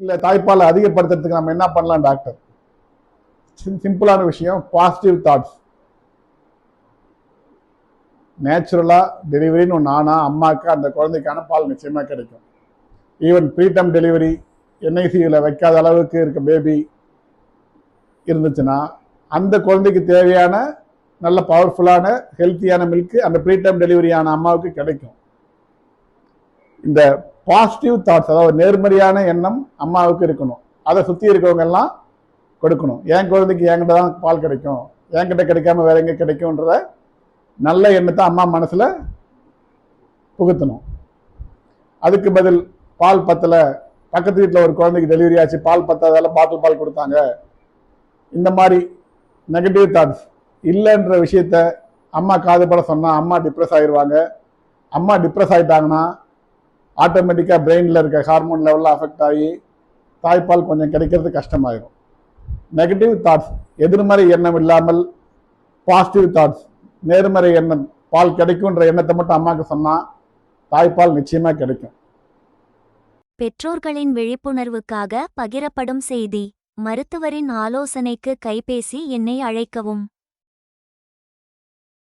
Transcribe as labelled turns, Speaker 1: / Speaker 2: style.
Speaker 1: இல்லை தாய்ப்பாலை அதிகப்படுத்துறதுக்கு நம்ம என்ன பண்ணலாம் டாக்டர் சிம்பிளான விஷயம் பாசிட்டிவ் தாட்ஸ் நேச்சுரலாக டெலிவரின்னு ஒன்று ஆனால் அம்மாவுக்கு அந்த குழந்தைக்கான பால் நிச்சயமாக கிடைக்கும். ஈவன் ப்ரீடம் டெலிவரி என்ஐசியில் வைக்காத அளவுக்கு இருக்க பேபி இருந்துச்சுன்னா அந்த குழந்தைக்கு தேவையான நல்ல பவர்ஃபுல்லான ஹெல்த்தியான மில்க் அந்த ப்ரீடம் டெலிவரியான அம்மாவுக்கு கிடைக்கும். இந்த பாசிட்டிவ் தாட்ஸ் அதாவது நேர்மறையான எண்ணம் அம்மாவுக்கு இருக்கணும். அதை சுற்றி இருக்கவங்க எல்லாம் கொடுக்கணும். என் குழந்தைக்கு என்கிட்ட தான் பால் கிடைக்கும். என்கிட்ட கிடைக்காம வேற எங்கே கிடைக்கும்ன்றத நல்ல எண்ணத்தை அம்மா மனசில் புகுத்தணும். அதுக்கு பதில் பால் பத்தல. பக்கத்து வீட்டில் ஒரு குழந்தைக்கு டெலிவரி ஆச்சு. பால் பத்தாதால பாட்டில் பால் கொடுத்தாங்க. இந்த மாதிரி நெகட்டிவ் தாட்ஸ் இல்லைன்ற விஷயத்த அம்மா காதுபட சொன்னால் அம்மா டிப்ரெஸ் ஆயிடுவாங்க அம்மா டிப்ரெஸ் ஆயிட்டாங்கன்னா ஆட்டோமேட்டிக்காக பிரெயினில் இருக்க ஹார்மோன் லெவலில் அஃபெக்ட் ஆகி தாய்ப்பால் கொஞ்சம் கிடைக்கிறது கஷ்டமாயிடும் நெகட்டிவ் தாட்ஸ் எதிர்மறை எண்ணம் இல்லாமல் பாசிட்டிவ் தாட்ஸ் நேர்மறை எண்ணம் பால் கிடைக்குன்ற எண்ணத்தை மட்டும் அம்மாவுக்கு சொன்னால் தாய்ப்பால் நிச்சயமாக கிடைக்கும்.
Speaker 2: பெற்றோர்களின் விழிப்புணர்வுக்காக பகிரப்படும் செய்தி மருத்துவரின் ஆலோசனைக்கு கைபேசி எண்ணை அழைக்கவும்.